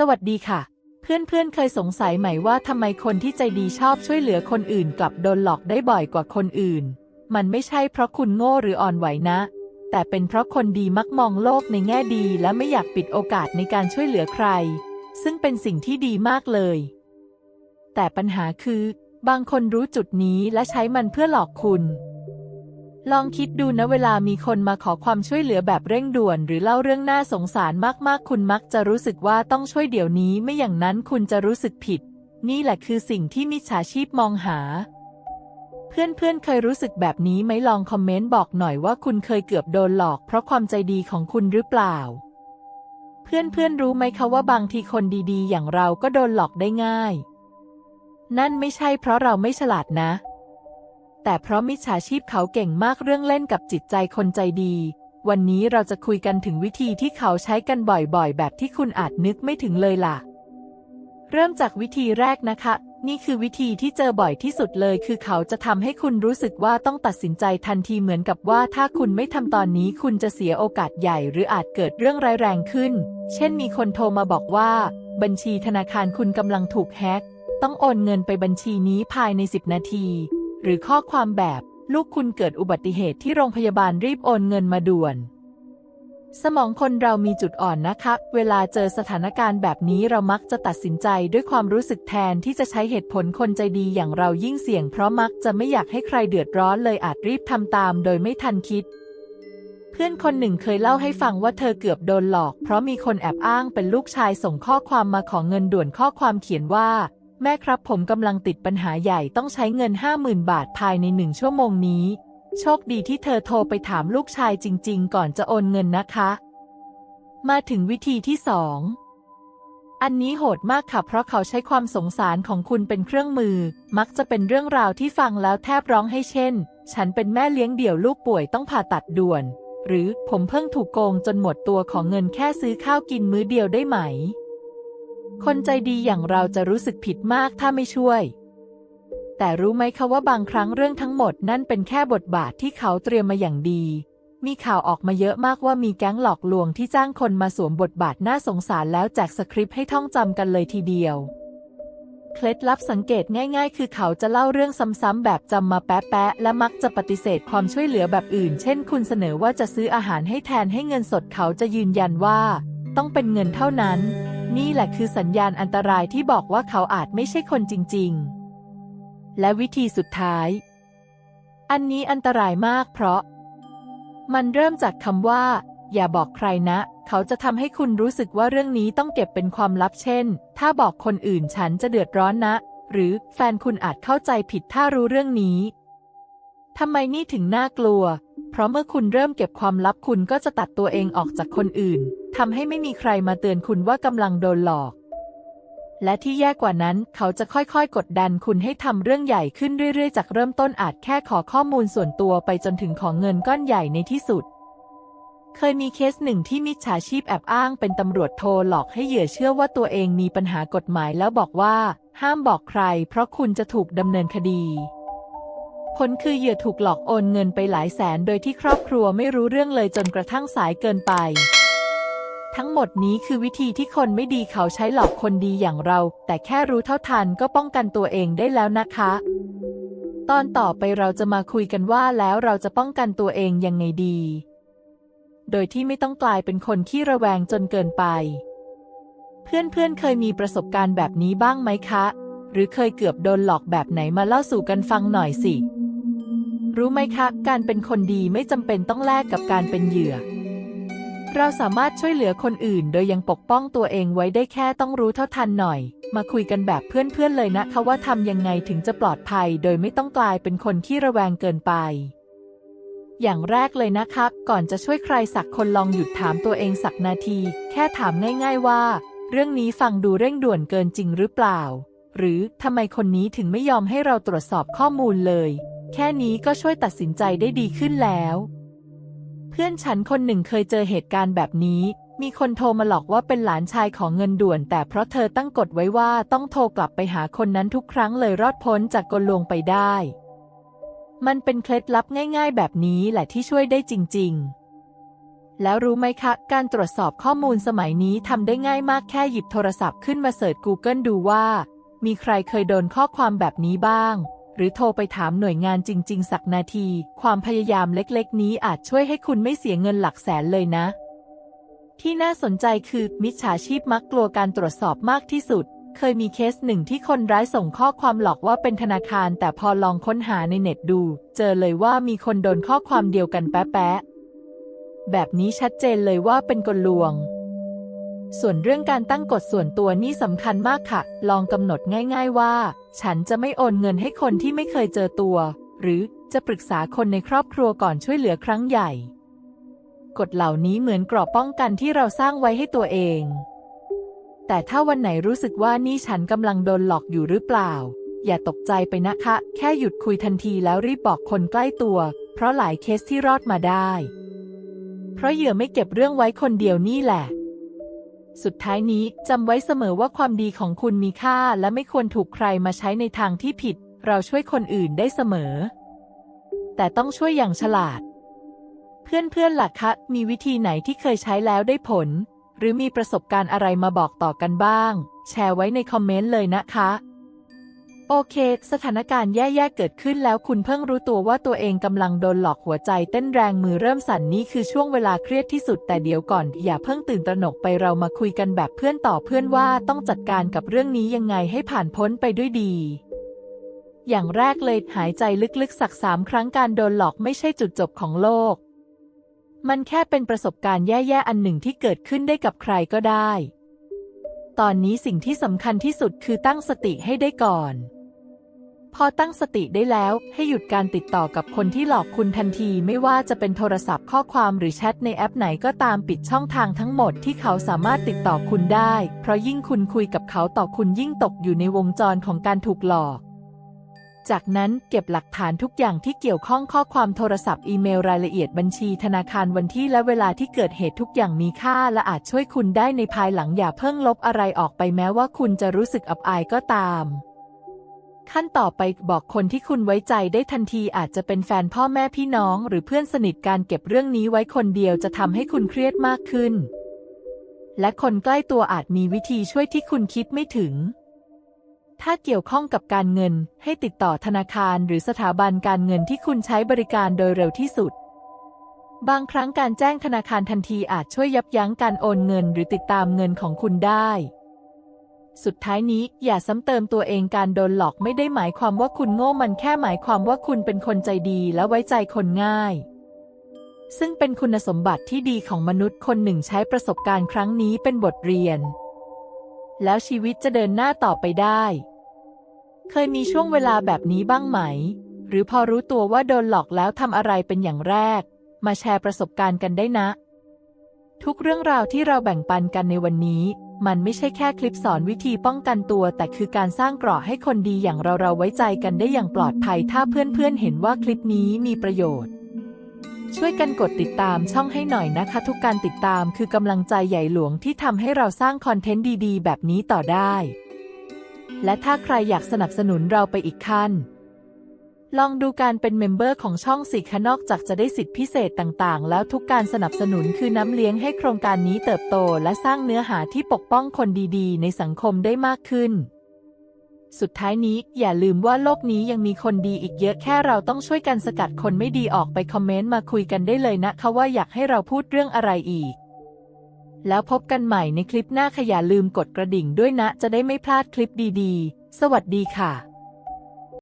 สวัสดีค่ะ เพื่อนๆเคยสงสัยไหมว่าทำไมคนที่ใจดีชอบช่วยเหลือคนอื่นกลับโดนหลอกได้บ่อยกว่าคนอื่น มันไม่ใช่เพราะคุณโง่หรืออ่อนไหวนะ แต่เป็นเพราะคนดีมักมองโลกในแง่ดีและไม่อยากปิดโอกาสในการช่วยเหลือใคร ซึ่งเป็นสิ่งที่ดีมากเลย แต่ปัญหาคือ บางคนรู้จุดนี้และใช้มันเพื่อหลอกคุณ ลองคิดดูนะเวลามีคนมาขอความช่วยเหลือแบบเร่งด่วน หรือเล่าเรื่องน่าสงสารมากๆ คุณมักจะรู้สึกว่าต้องช่วยเดี๋ยวนี้ไม่อย่างนั้นคุณจะรู้สึกผิด นี่แหละคือสิ่งที่มิจฉาชีพมองหา เพื่อนๆเคยรู้สึกแบบนี้ไหมลองคอมเมนต์บอกหน่อยว่าคุณเคยเกือบโดนหลอก เพราะความใจดีของคุณหรือเปล่า เพื่อนๆรู้ไหมคะว่าบางทีคนดีๆ อย่างเราก็โดนหลอกได้ง่าย นั่นไม่ใช่เพราะเราไม่ฉลาดนะ แต่เพราะมิจฉาชีพเขาเก่งมากเรื่องเล่นกับจิตใจคนใจดี วันนี้เราจะคุยกันถึงวิธีที่เขาใช้กันบ่อยๆ แบบที่คุณอาจนึกไม่ถึงเลยล่ะ เริ่มจากวิธีแรกนะคะ นี่คือวิธีที่เจอบ่อยที่สุดเลย คือเขาจะทำให้คุณรู้สึกว่าต้องตัดสินใจทันทีเหมือนกับว่าถ้าคุณไม่ทำตอนนี้คุณจะเสียโอกาสใหญ่ หรืออาจเกิดเรื่องร้ายแรงขึ้น เช่นมีคนโทรมาบอกว่า บัญชีธนาคารคุณกำลังถูกแฮ็กต้องโอนเงินไปบัญชีนี้ภายใน 10 นาที หรือข้อความแบบลูกคุณเกิดอุบัติเหตุที่โรงพยาบาลรีบโอนเงินมาด่วน สมองคนเรามีจุดอ่อนนะคะ เวลาเจอสถานการณ์แบบนี้เรามักจะตัดสินใจด้วยความรู้สึกแทนที่จะใช้เหตุผลคนใจดีอย่างเรายิ่งเสี่ยงเพราะมักจะไม่อยากให้ใครเดือดร้อนเลยอาจรีบทำตามโดยไม่ทันคิดเพื่อนคนหนึ่งเคยเล่าให้ฟังว่าเธอเกือบโดนหลอก เพราะมีคนแอบอ้างเป็นลูกชายส่งข้อความมาขอเงินด่วนข้อความเขียนว่า แม่ครับผมกำลังติดปัญหาใหญ่ต้องใช้เงิน 50,000 บาทภายในหนึ่งชั่วโมงนี้ โชคดีที่เธอโทรไปถามลูกชายจริง ๆ ก่อนจะโอนเงินนะคะ มาถึงวิธีที่สองอันนี้โหดมากค่ะ เพราะเขาใช้ความสงสารของคุณเป็นเครื่องมือ มักจะเป็นเรื่องราวที่ฟังแล้วแทบร้องให้เช่น ฉันเป็นแม่เลี้ยงเดี่ยวลูกป่วยต้องผ่าตัดด่วน หรือผมเพิ่งถูกโกงจนหมดตัวของเงินแค่ซื้อข้าวกินมื้อเดียวได้ไหม คนใจดีอย่างเราจะรู้สึกผิดมากถ้าไม่ช่วย แต่รู้ไหมคะว่าบางครั้งเรื่องทั้งหมดนั่นเป็นแค่บทบาทที่เขาเตรียมมาอย่างดี มีข่าวออกมาเยอะมากว่ามีแก๊งหลอกลวงที่จ้างคนมาสวมบทบาทน่าสงสารแล้วแจกสคริปต์ให้ท่องจำกันเลยทีเดียว เคล็ดลับสังเกตง่ายๆ คือเขาจะเล่าเรื่องซ้ำๆแบบจำมาแป๊ะๆและมักจะปฏิเสธความช่วยเหลือแบบอื่น เช่น คุณเสนอว่าจะซื้ออาหารให้แทนให้เงินสดเขาจะยืนยันว่า ต้องเป็นเงินเท่านั้น นี่แหละคือสัญญาณอันตรายที่บอกว่าเขาอาจไม่ใช่คนจริง ๆ และวิธีสุดท้าย อันนี้อันตรายมากเพราะ มันเริ่มจากคำว่า อย่าบอกใครนะ เขาจะทำให้คุณรู้สึกว่าเรื่องนี้ต้องเก็บเป็นความลับเช่น ถ้าบอกคนอื่นฉันจะเดือดร้อนนะ หรือแฟนคุณอาจเข้าใจผิดถ้ารู้เรื่องนี้ทำไมนี่ถึงน่ากลัว ราะเมื่อคุณเริ่มเก็บความลับคุณก็จะตัดตัวเองออกจากคนอื่นทำให้ไม่มีใครมาเตือนคุณว่ากำลังโดนหลอก และที่แย่กว่านั้นเขาจะค่อยๆ กดดันคุณให้ทำเรื่องใหญ่ขึ้นเรื่อยๆ จากเริ่มต้นอาจแค่ขอข้อมูลส่วนตัวไปจนถึงของเงินก้อนใหญ่ในที่สุด เคยมีเคสหนึ่งที่มิจฉาชีพแอบอ้างเป็นตำรวจโทรหลอกให้เหยื่อเชื่อว่าตัวเองมีปัญหากฎหมายแล้วบอกว่า ห้ามบอกใคร เพราะคุณจะถูกดำเนินคดี ผลคือเหยื่อถูกหลอกโอนเงินไปหลายแสน โดยที่ครอบครัวไม่รู้เรื่องเลยจนกระทั่งสายเกินไป ทั้งหมดนี้คือวิธีที่คนไม่ดีเขาใช้หลอกคนดีอย่างเรา แต่แค่รู้เท่าทันก็ป้องกันตัวเองได้แล้วนะคะ ตอนต่อไปเราจะมาคุยกันว่าแล้วเราจะป้องกันตัวเองยังไงดี โดยที่ไม่ต้องกลายเป็นคนขี้ระแวงจนเกินไป เพื่อนๆเเคยมีประสบการณ์แบบนี้บ้างไหมคะหรือเคยเกือบโดนหลอกแบบไหนมาเล่าสู่กันฟังหน่อยสิ รู้ไหมคะ การเป็นคนดีไม่จำเป็นต้องแลกกับการเป็นเหยื่อ เราสามารถช่วยเหลือคนอื่น โดยยังปกป้องตัวเองไว้ได้แค่ต้องรู้เท่าทันหน่อย มาคุยกันแบบเพื่อนๆเลยนะคะว่าทำยังไงถึงจะปลอดภัย โดยไม่ต้องกลายเป็นคนที่ระแวงเกินไป อย่างแรกเลยนะครับ ก่อนจะช่วยใครสักคนลองหยุดถามตัวเองสักนาที แค่ถามง่าย ๆว่า เรื่องนี้ฟังดูเร่งด่วนเกินจริงหรือเปล่า หรือทำไมคนนี้ถึงไม่ยอมให้เราตรวจสอบข้อมูลเลย แค่นี้ก็ช่วยตัดสินใจได้ดีขึ้นแล้ว เพื่อนฉันคนหนึ่งเคยเจอเหตุการณ์แบบนี้ มีคนโทรมาหลอกว่าเป็นหลานชายของเงินด่วน แต่เพราะเธอตั้งกฎไว้ว่าต้องโทรกลับไปหาคนนั้นทุกครั้งเลยรอดพ้นจากกลลวงไปได้ มันเป็นเคล็ดลับง่ายๆ แบบนี้แหละที่ช่วยได้จริง ๆแล้วรู้ไหมคะ การตรวจสอบข้อมูลสมัยนี้ทำได้ง่ายมากแค่หยิบโทรศัพท์ขึ้นมาเสิร์ช Google ดูว่า มีใครเคยโดนข้อความแบบนี้บ้าง หรือโทรไปถามหน่วยงานจริง ๆ สักนาที ความพยายามเล็กๆ นี้อาจช่วยให้คุณไม่เสียเงินหลักแสนเลยนะ ที่น่าสนใจคือมิจฉาชีพมักกลัวการตรวจสอบมากที่สุด เคยมีเคสหนึ่งที่คนร้ายส่งข้อความหลอกว่าเป็นธนาคาร แต่พอลองค้นหาในเน็ตดู เจอเลยว่ามีคนโดนข้อความเดียวกันแป๊ะๆแบบนี้ชัดเจนเลยว่าเป็นกลลวง ส่วนเรื่องการตั้งกฎส่วนตัวนี่สำคัญมากค่ะ ลองกำหนดง่าย ๆว่า ฉันจะไม่โอนเงินให้คนที่ไม่เคยเจอตัว หรือจะปรึกษาคนในครอบครัวก่อนช่วยเหลือครั้งใหญ่ กฎเหล่านี้เหมือนกรอบป้องกันที่เราสร้างไว้ให้ตัวเอง แต่ถ้าวันไหนรู้สึกว่านี่ฉันกำลังโดนหลอกอยู่หรือเปล่า อย่าตกใจไปนะคะ แค่หยุดคุยทันทีแล้วรีบบอกคนใกล้ตัว เพราะหลายเคสที่รอดมาได้ เพราะเหยื่อไม่เก็บเรื่องไว้คนเดียวนี่แหละ สุดท้ายนี้จำไว้เสมอว่าความดีของคุณมีค่า และไม่ควรถูกใครมาใช้ในทางที่ผิด เราช่วยคนอื่นได้เสมอ แต่ต้องช่วยอย่างฉลาด เพื่อนๆล่ะคะมีวิธีไหนที่เคยใช้แล้วได้ผล หรือมีประสบการณ์อะไรมาบอกต่อกันบ้าง แชร์ไว้ในคอมเมนต์เลยนะคะ โอเค สถานการณ์แย่ๆเกิดขึ้นแล้วคุณเพิ่งรู้ตัวว่าตัวเองกำลังโดนหลอกหัวใจเต้นแรงมือเริ่มสั่นนี่คือช่วงเวลาเครียดที่สุดแต่เดี๋ยวก่อน อย่าเพิ่งตื่นตระหนกไปเรามาคุยกันแบบเพื่อนต่อเพื่อนว่าต้องจัดการกับเรื่องนี้ยังไงให้ผ่านพ้นไปด้วยดี อย่างแรกเลยหายใจลึกๆ สักสามครั้งการโดนหลอกไม่ใช่จุดจบของโลก มันแค่เป็นประสบการณ์แย่ๆอันหนึ่งที่เกิดขึ้นได้กับใครก็ได้ ตอนนี้สิ่งที่สำคัญที่สุดคือตั้งสติให้ได้ก่อน พอตั้งสติได้แล้วให้หยุดการติดต่อกับคนที่หลอกคุณทันทีไม่ว่าจะเป็นโทรศัพท์ข้อความหรือแชทในแอปไหนก็ตามปิดช่องทางทั้งหมดที่เขาสามารถติดต่อคุณได้ เพราะยิ่งคุณคุยกับเขาต่อคุณยิ่งตกอยู่ในวงจรของการถูกหลอก จากนั้นเก็บหลักฐานทุกอย่างที่เกี่ยวข้องข้อความโทรศัพท์อีเมลรายละเอียดบัญชีธนาคารวันที่และเวลาที่เกิดเหตุทุกอย่างมีค่า และอาจช่วยคุณได้ในภายหลังอย่าเพิ่งลบอะไรออกไปแม้ว่าคุณจะรู้สึกอับอายก็ตาม ขั้นต่อไปบอกคนที่คุณไว้ใจได้ทันทีอาจจะเป็นแฟนพ่อแม่พี่น้อง หรือเพื่อนสนิทการเก็บเรื่องนี้ไว้คนเดียวจะทำให้คุณเครียดมากขึ้น และคนใกล้ตัวอาจมีวิธีช่วยที่คุณคิดไม่ถึง ถ้าเกี่ยวข้องกับการเงิน ให้ติดต่อธนาคารหรือสถาบันการเงินที่คุณใช้บริการโดยเร็วที่สุด บางครั้งการแจ้งธนาคารทันทีอาจช่วยยับยั้งการโอนเงิน หรือติดตามเงินของคุณได้ สุดท้ายนี้อย่าซ้ำเติมตัวเองการโดนหลอกไม่ได้หมายความว่าคุณโง่มันแค่หมายความว่าคุณเป็นคนใจดีและไว้ใจคนง่าย ซึ่งเป็นคุณสมบัติที่ดีของมนุษย์คนหนึ่งใช้ประสบการณ์ครั้งนี้เป็นบทเรียน แล้วชีวิตจะเดินหน้าต่อไปได้ เคยมีช่วงเวลาแบบนี้บ้างไหม หรือพอรู้ตัวว่าโดนหลอกแล้วทำอะไรเป็นอย่างแรก มาแชร์ประสบการณ์กันได้นะ ทุกเรื่องราวที่เราแบ่งปันกันในวันนี้ มันไม่ใช่แค่คลิปสอนวิธีป้องกันตัว แต่คือการสร้างเกราะให้คนดีอย่างเราเราไว้ใจกันได้อย่างปลอดภัย ถ้าเพื่อนๆเห็นว่าคลิปนี้มีประโยชน์ ช่วยกันกดติดตามช่องให้หน่อยนะคะ ทุกการติดตามคือกำลังใจใหญ่หลวงที่ทำให้เราสร้างคอนเทนต์ดีๆ แบบนี้ต่อได้ และถ้าใครอยากสนับสนุนเราไปอีกขั้น ลองดูการเป็นเมมเบอร์ของช่องสิคะนอกจากจะได้สิทธิพิเศษต่างๆ แล้วทุกการสนับสนุนคือน้ำเลี้ยงให้โครงการนี้เติบโตและสร้างเนื้อหาที่ปกป้องคนดีๆ ในสังคมได้มากขึ้น สุดท้ายนี้อย่าลืมว่าโลกนี้ยังมีคนดีอีกเยอะแค่เราต้องช่วยกันสกัดคนไม่ดีออกไปคอมเมนต์มาคุยกันได้เลยนะคะว่าอยากให้เราพูดเรื่องอะไรอีก แล้วพบกันใหม่ในคลิปหน้าค่ะอย่าลืมกดกระดิ่งด้วยนะ จะได้ไม่พลาดคลิปดีๆ สวัสดีค่ะ